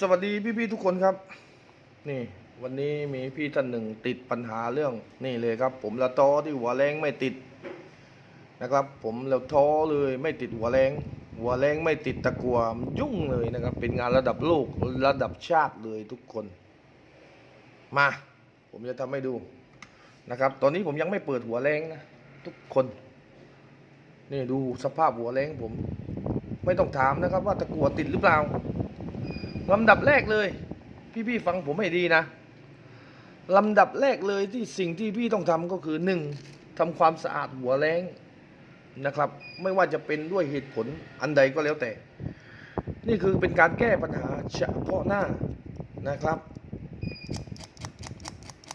สวัสดีพี่ๆทุกคนครับ นี่ วันนี้มีพี่ท่านหนึ่งติดปัญหาเรื่อง นี่เลยครับ ผมละท้อที่หัวแรงไม่ติดนะครับ ผมละท้อเลยไม่ติดหัวแรงหัวแรงไม่ติดตะกัวมันยุ่งเลยนะครับ เป็นงานระดับโลกระดับชาติเลยทุกคน มา ผมจะทำให้ดูนะครับ ตอนนี้ผมยังไม่เปิดหัวแรงนะทุกคนนี่ดูสภาพหัวแรงผม ไม่ต้องถามนะครับ ว่าตะกัวติดหรือเปล่า ลำดับแรกเลย พี่ๆฟังผมให้ดีนะลำดับแรกเลยที่สิ่งที่พี่ต้องทำก็คือหนึ่งทำความสะอาดหัวแรงนะครับ ไม่ว่าจะเป็นด้วยเหตุผลอันใดก็แล้วแต่ นี่คือเป็นการแก้ปัญหาเฉพาะหน้านะครับ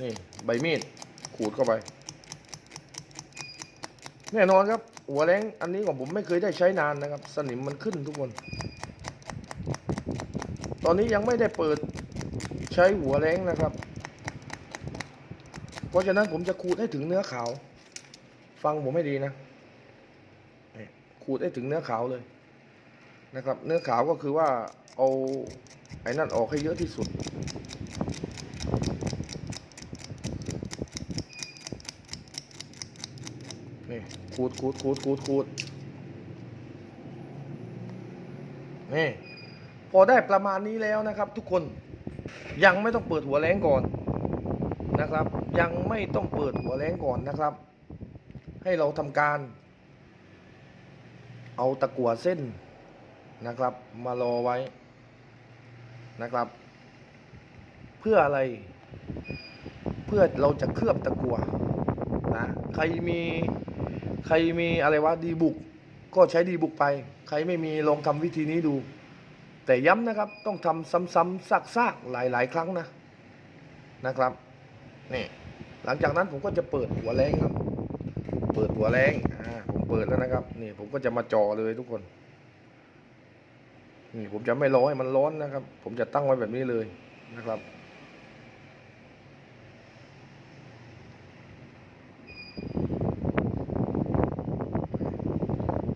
นี่ใบมีดขูดเข้าไป แน่นอนครับ หัวแรงอันนี้ของผมไม่เคยได้ใช้นานนะครับ สนิมมันขึ้นทุกคน ตอนนี้ยังไม่ได้เปิดใช้หัวแรงนะครับ เพราะฉะนั้นผมจะขูดให้ถึงเนื้อขาว ฟังผมให้ดีนะขูดให้ถึงเนื้อขาวเลยนะครับ เนื้อขาวก็คือว่าเอาไอ้นั่นออกให้เยอะที่สุด นี่ขูดขูดขูดขูดขูดนี่ พอได้ประมาณนี้แล้วนะครับ ทุกคนยังไม่ต้องเปิดหัวแรงก่อนนะครับ ยังไม่ต้องเปิดหัวแรงก่อนนะครับ ให้เราทำการ เอาตะกั่วเส้นนะครับ มารอไว้นะครับ เพื่ออะไร เพื่อเราจะเคลือบตะกั่วนะใครมีใครมีอะไรวะดีบุก ก็ใช้ดีบุกไป ใครไม่มีลองทำวิธีนี้ดู แต่ย้ำนะครับต้องทำซ้ำๆซากๆหลาย ๆ ครั้งนะนะครับนี่หลังจากนั้นผมก็จะเปิดหัวแรงครับ เปิดหัวแรงอ่าผมเปิดแล้วนะครับนี่ผมก็จะมาจ่อเลยทุกคนนี่ผมจะไม่รอให้มันร้อนนะครับ ผมจะตั้งไว้แบบนี้เลยนะครับ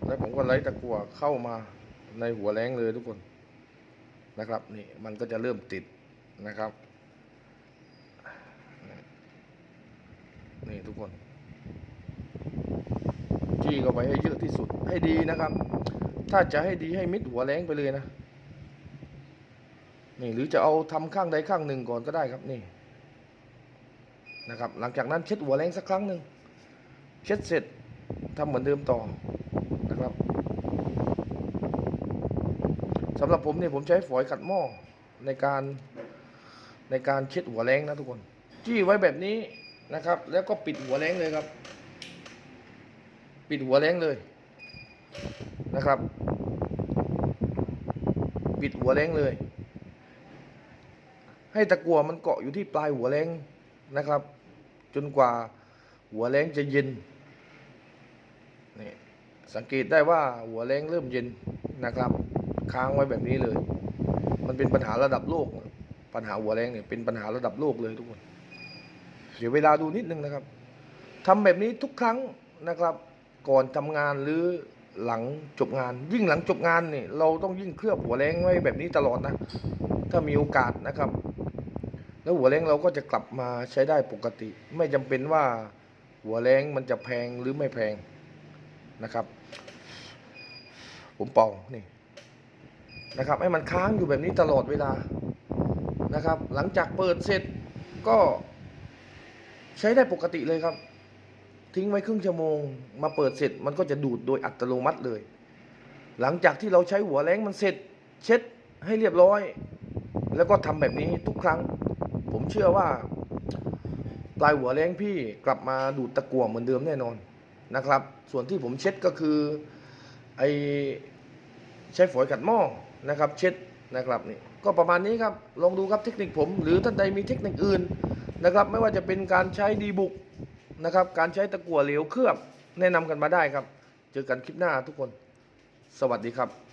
แล้วผมก็ไล่ตะกั่วเข้ามาในหัวแรงเลยทุกคน นะครับนี่มันก็จะเริ่มติดนะครับนี่ทุกคนจี้เข้าไปให้เยอะที่สุดให้ดีนะครับ ถ้าจะให้ดีให้มิดหัวแรงไปเลยนะนี่หรือจะเอาทำข้างใดข้างหนึ่งก่อนก็ได้ครับนี่นะครับ หลังจากนั้นเช็ดหัวแรงสักครั้งหนึ่งเช็ดเสร็จทำเหมือนเดิมต่อนะครับ สำหรับผมเนี่ยผมใช้ฝอยขัดหม้อในการในการเช็ดหัวแรงนะทุกคน จี้ไว้แบบนี้นะครับ แล้วก็ปิดหัวแรงเลยครับ ปิดหัวแรงเลยนะครับ ปิดหัวแรงเลย ให้ตะกั่วมันเกาะอยู่ที่ปลายหัวแรงนะครับ จนกว่าหัวแรงจะเย็นนี่สังเกตได้ว่าหัวแรงเริ่มเย็นนะครับ ค้างไว้แบบนี้เลย มันเป็นปัญหาระดับโลก ปัญหาหัวแรงเนี่ยเป็นปัญหาระดับโลกเลยทุกคน เสียเวลาดูนิดนึงนะครับทำแบบนี้ทุกครั้งนะครับ ก่อนทำงานหรือหลังจบงาน ยิ่งหลังจบงานนี่เราต้องยิ่งเคลือบหัวแรงไว้แบบนี้ตลอดนะ ถ้ามีโอกาสนะครับ แล้วหัวแรงเราก็จะกลับมาใช้ได้ปกติ ไม่จำเป็นว่าหัวแรงมันจะแพงหรือไม่แพงนะครับ ผมเป่านี่ นะครับให้มันค้างอยู่แบบนี้ตลอดเวลานะครับ หลังจากเปิดเสร็จก็ใช้ได้ปกติเลยครับ ทิ้งไว้ครึ่งชั่วโมง มาเปิดเสร็จมันก็จะดูดโดยอัตโนมัติเลย หลังจากที่เราใช้หัวแรงมันเสร็จ เช็ดให้เรียบร้อย แล้วก็ทำแบบนี้ทุกครั้ง ผมเชื่อว่า ปลายหัวแรงพี่กลับมาดูดตะกั่วเหมือนเดิมแน่นอนนะครับ ส่วนที่ผมเช็ดก็คือไอใช้ฝอยขัดหม้อ นะครับเช็ดนะครับนี่ก็ประมาณนี้ครับลองดูครับเทคนิคผม หรือท่านใดมีเทคนิคอื่นนะครับ ไม่ว่าจะเป็นการใช้ดีบุกนะครับ การใช้ตะกั่วเหลวเคลือบแนะนำกันมาได้ครับ เจอกันคลิปหน้าทุกคน สวัสดีครับ